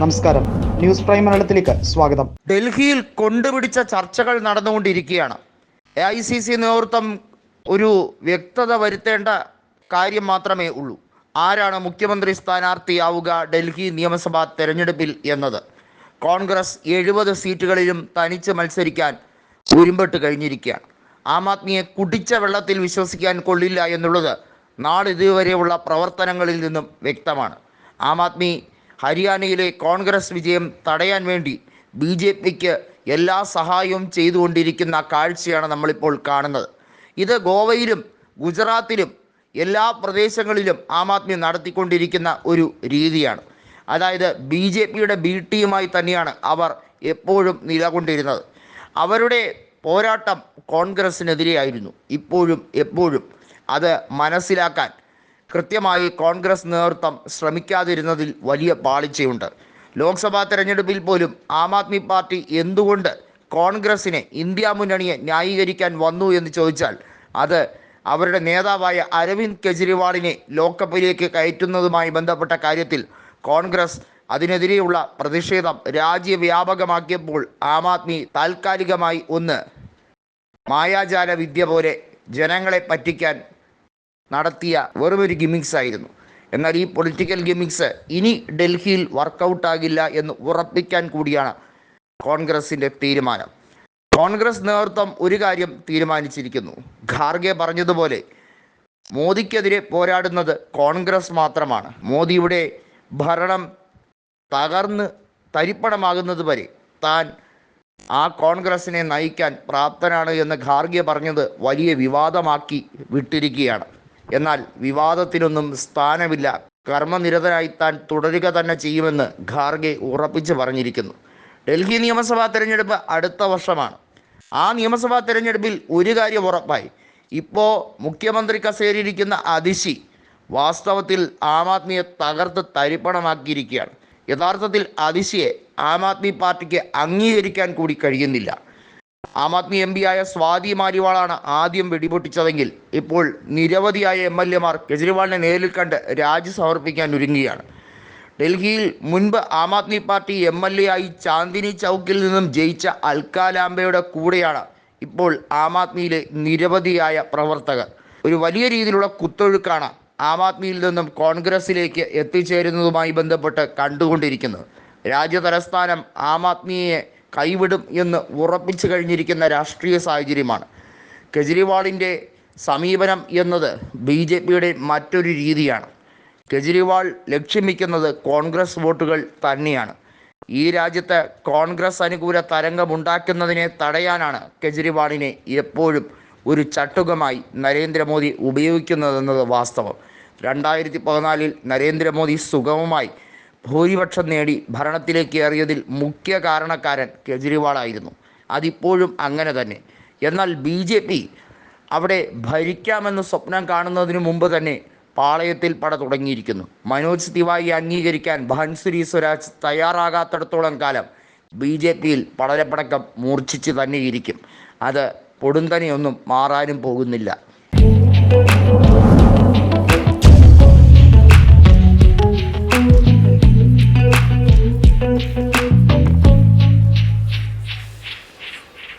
നമസ്കാരം. News prime മലയാളത്തിലേക്ക് സ്വാഗതം. ഡൽഹിയിൽ കൊണ്ടുപിടിച്ച ചർച്ചകൾ നടന്നുകൊണ്ടിരിക്കുകയാണ്. എ ഐ സി സി നേതൃത്വം ഒരു വ്യക്തത വരുത്തേണ്ട കാര്യം മാത്രമേ ഉള്ളൂ. ആരാണ് മുഖ്യമന്ത്രി സ്ഥാനാർത്ഥിയാവുക ഡൽഹി നിയമസഭാ തെരഞ്ഞെടുപ്പിൽ എന്നത്? കോൺഗ്രസ് എഴുപത് സീറ്റുകളിലും തനിച്ച് മത്സരിക്കാൻ ഉരുമ്പെട്ട് കഴിഞ്ഞിരിക്കുകയാണ്. ആം ആദ്മിയെ കുടിച്ച വെള്ളത്തിൽ വിശ്വസിക്കാൻ കൊള്ളില്ല എന്നുള്ളത് നാളിതുവരെയുള്ള പ്രവർത്തനങ്ങളിൽ നിന്നും വ്യക്തമാണ്. ആം ആദ്മി ഹരിയാനയിലെ കോൺഗ്രസ് വിജയം തടയാൻ വേണ്ടി ബി ജെ പിക്ക് എല്ലാ സഹായവും ചെയ്തുകൊണ്ടിരിക്കുന്ന കാഴ്ചയാണ് നമ്മളിപ്പോൾ കാണുന്നത്. ഇത് ഗോവയിലും ഗുജറാത്തിലും എല്ലാ പ്രദേശങ്ങളിലും ആം ആദ്മി നടത്തിക്കൊണ്ടിരിക്കുന്ന ഒരു രീതിയാണ്. അതായത് ബി ജെ പിയുടെ ബി ടീമായി തന്നെയാണ് അവർ എപ്പോഴും നിലകൊണ്ടിരുന്നത്. അവരുടെ പോരാട്ടം കോൺഗ്രസിനെതിരെയായിരുന്നു ഇപ്പോഴും എപ്പോഴും അത് മനസ്സിലാക്കാൻ കൃത്യമായി കോൺഗ്രസ് നേതൃത്വം ശ്രമിക്കാതിരുന്നതിൽ വലിയ പാളിച്ചയുണ്ട്. ലോക്സഭാ തെരഞ്ഞെടുപ്പിൽ പോലും ആം ആദ്മി പാർട്ടി എന്തുകൊണ്ട് കോൺഗ്രസിനെ ഇന്ത്യ മുന്നണിയെ ന്യായീകരിക്കാൻ വന്നു എന്ന് ചോദിച്ചാൽ അത് അവരുടെ നേതാവായ അരവിന്ദ് കെജ്രിവാളിനെ ലോക്കപ്പിലേക്ക് കയറ്റുന്നതുമായി ബന്ധപ്പെട്ട കാര്യത്തിൽ കോൺഗ്രസ് അതിനെതിരെയുള്ള പ്രതിഷേധം രാജ്യവ്യാപകമാക്കിയപ്പോൾ ആം ആദ്മി താൽക്കാലികമായി ഒന്ന് മായാജാല വിദ്യ പോലെ ജനങ്ങളെ പറ്റിക്കാൻ നടത്തിയ വെറുമൊരു ഗിമിക്സ് ആയിരുന്നു. എന്നാൽ ഈ പൊളിറ്റിക്കൽ ഗിമിക്സ് ഇനി ഡൽഹിയിൽ വർക്കൗട്ട് ആകില്ല എന്ന് ഉറപ്പിക്കാൻ കൂടിയാണ് കോൺഗ്രസിന്റെ തീരുമാനം. കോൺഗ്രസ് നേതൃത്വം ഒരു കാര്യം തീരുമാനിച്ചിരിക്കുന്നു. ഖാർഗെ പറഞ്ഞതുപോലെ മോദിക്കെതിരെ പോരാടുന്നത് കോൺഗ്രസ് മാത്രമാണ്. മോദിയുടെ ഭരണം തകർന്ന് തരിപ്പണമാകുന്നത് വരെ താൻ ആ കോൺഗ്രസിനെ നയിക്കാൻ പ്രാപ്തനാണ് എന്ന് ഖാർഗെ പറഞ്ഞത് വലിയ വിവാദമാക്കി വിട്ടിരിക്കുകയാണ്. എന്നാൽ വിവാദത്തിനൊന്നും സ്ഥാനമില്ല. കർമ്മനിരതനായി താൻ തുടരുക തന്നെ ചെയ്യുമെന്ന് ഖാർഗെ ഉറപ്പിച്ചു പറഞ്ഞിരിക്കുന്നു. ഡൽഹി നിയമസഭാ തെരഞ്ഞെടുപ്പ് അടുത്ത വർഷമാണ്. ആ നിയമസഭാ തെരഞ്ഞെടുപ്പിൽ ഒരു കാര്യം ഉറപ്പായി. ഇപ്പോൾ മുഖ്യമന്ത്രി കസേരിയിരിക്കുന്ന അതിശി വാസ്തവത്തിൽ ആം ആദ്മിയെ തകർത്ത് തരിപ്പണമാക്കിയിരിക്കുകയാണ്. യഥാർത്ഥത്തിൽ അതിശിയെ ആം ആദ്മി പാർട്ടിക്ക് അംഗീകരിക്കാൻ കൂടി കഴിയുന്നില്ല. ആം ആദ്മി എം പിയായ സ്വാതി മാരിവാളാണ് ആദ്യം വെടിപൊട്ടിച്ചതെങ്കിൽ ഇപ്പോൾ നിരവധിയായ എം എൽ എമാർ കെജ്രിവാളിനെ നേരിൽ കണ്ട് രാജി സമർപ്പിക്കാൻ ഒരുങ്ങുകയാണ്. ഡൽഹിയിൽ മുൻപ് Aam Aadmi party M L A ആയി ചാന്ദിനി ചൗക്കിൽ നിന്നും ജയിച്ച അൽക്കാലാംബയുടെ കൂടെയാണ് ഇപ്പോൾ ആം ആദ്മിയിലെ നിരവധിയായ പ്രവർത്തകർ. ഒരു വലിയ രീതിയിലുള്ള കുത്തൊഴുക്കാണ് ആം ആദ്മിയിൽ നിന്നും കോൺഗ്രസിലേക്ക് എത്തിച്ചേരുന്നതുമായി ബന്ധപ്പെട്ട് കണ്ടുകൊണ്ടിരിക്കുന്നത്. രാജ്യതലസ്ഥാനം ആം ആദ്മിയെ കൈവിടും എന്ന് ഉറപ്പിച്ചു കഴിഞ്ഞിരിക്കുന്ന രാഷ്ട്രീയ സാഹചര്യമാണ്. കെജ്രിവാളിന്റെ സമീപനം എന്നത് ബി ജെ പിയുടെ മറ്റൊരു രീതിയാണ്. കെജ്രിവാൾ ലക്ഷ്യം വയ്ക്കുന്നത് കോൺഗ്രസ് വോട്ടുകൾ തന്നെയാണ്. ഈ രാജ്യത്ത് കോൺഗ്രസ് അനുകൂല തരംഗമുണ്ടാക്കുന്നതിനെ തടയാനാണ് കെജ്രിവാളിനെ എപ്പോഴും ഒരു ചട്ടുകമായി നരേന്ദ്രമോദി ഉപയോഗിക്കുന്നതെന്നത് വാസ്തവം. രണ്ടായിരത്തി പതിനാലിൽ നരേന്ദ്രമോദി സുഗമമായി ഭൂരിപക്ഷം നേടി ഭരണത്തിലേക്ക് ഏറിയതിൽ മുഖ്യ കാരണക്കാരൻ കെജ്രിവാളായിരുന്നു. അതിപ്പോഴും അങ്ങനെ തന്നെ. എന്നാൽ ബി ജെ പി അവിടെ ഭരിക്കാമെന്ന് സ്വപ്നം കാണുന്നതിന് മുമ്പ് തന്നെ പാളയത്തിൽ പട തുടങ്ങിയിരിക്കുന്നു. മനോജ് തിവാരി അംഗീകരിക്കാൻ ഭൻസുരി സ്വരാജ് തയ്യാറാകാത്തിടത്തോളം കാലം ബി ജെ പിയിൽ പടലപ്പടക്കം മൂർച്ഛിച്ച് തന്നെയിരിക്കും. അത് പൊടുന്തനെയൊന്നും മാറാനും പോകുന്നില്ല.